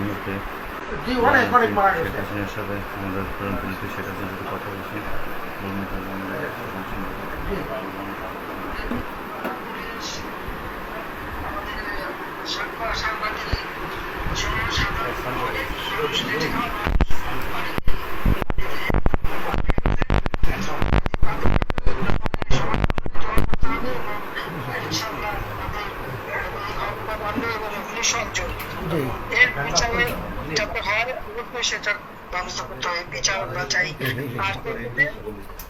মুহূর্তে হাসিনার সাথে আমাদের প্রধানমন্ত্রী শেখ হাসিনার সাথে কথা বলছি। বলুন আমরা এখন শুনব। জি এর বিচারে যাতে হয় অবশ্যই সেটার ব্যবস্থা করতে হবে বিচার আমরা চাই।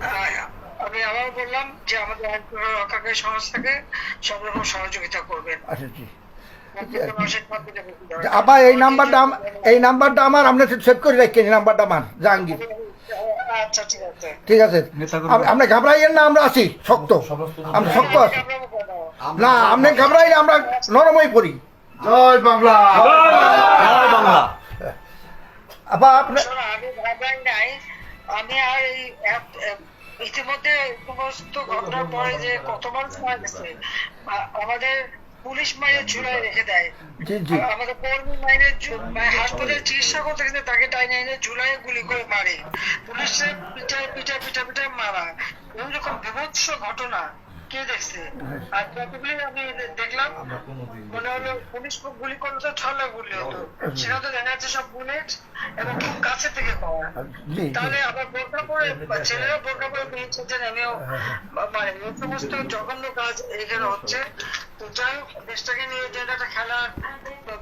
আর আমি আবার বললাম যে আমাদের রক্ষাকারী সংস্থাকে সব রকম সহযোগিতা করবেন। আচ্ছা যে আবার এই নাম্বারটা এই নাম্বারটা আমার আপনি সেভ করে রাখেন এই নাম্বারটা আমার জাহাঙ্গীর। আচ্ছা ঠিক আছে। ঠিক আছে। আম- আপনি ঘাবড়াইয়েন না আমরা আছি শক্ত। আমরা শক্ত আছি। না। আপনি ঘাবড়াইলে আমরা নরমই পড়ি। জয় বাংলা। আবার আপনি আমি ঘাবড়াই নাই। আমি আর এই ইতিমধ্যে সমস্ত ঘটনার পরে যে কত মানুষ মারা গেছে আমাদের পুলিশ মাইনে ঝুলাই রেখে দেয়। জি জি। আমাদের কর্মী মাইনে মানে হাসপাতালে চিকিৎসা করতে গেলে তাকে টাইনে এনে ঝুলাই গুলি করে মারে। পুলিশের পিঠায় পিঠা পিঠা পিঠা মারা। এইরকম বিভৎস ঘটনা। কে দেখছে? আর যতগুলি আমি দেখলাম মনে হলো পুলিশ গুলি করল তো ছলা গুলি হতো। সেটা তো দেখা যাচ্ছে সব বুলেট এবং খুব কাছে থেকে পাওয়া। জি তাহলে আবার বোরকা পরে ছেলেরা বোরকা পরে বেরিয়েছে যে আমিও মানে এই সমস্ত জঘন্য কাজ এখানে হচ্ছে। তো যাই হোক দেশটাকে নিয়ে যে একটা খেলার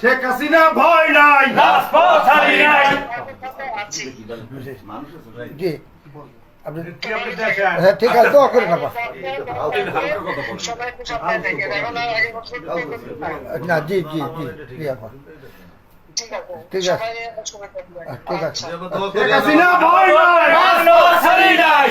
শেখ হাসিনা ভয় নাই। আছি। জি। আপনি হ্যাঁ ঠিক আছে দোয়া আগের বছর না জি জি জি জি আপা ঠিক আছে ঠিক আছে। থাকবেন ঠিক আছে শেখ হাসিনা ভয় নাই